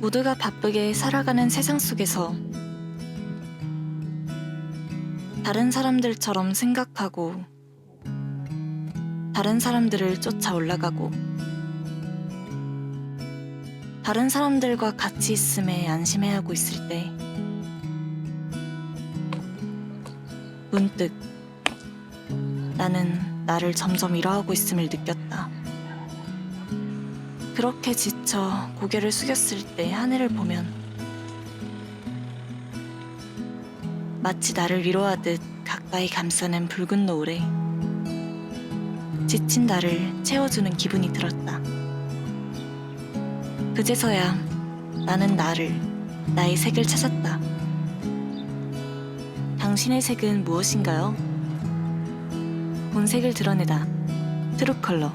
모두가 바쁘게 살아가는 세상 속에서 다른 사람들처럼 생각하고 다른 사람들을 쫓아 올라가고 다른 사람들과 같이 있음에 안심해하고 있을 때 문득 나는 나를 점점 잃어가고 있음을 느꼈다. 그렇게 지쳐 고개를 숙였을 때 하늘을 보면 마치 나를 위로하듯 가까이 감싸는 붉은 노을에 지친 나를 채워주는 기분이 들었다. 그제서야 나는 나를, 나의 색을 찾았다. 당신의 색은 무엇인가요? 본색을 드러내다. 트루 컬러.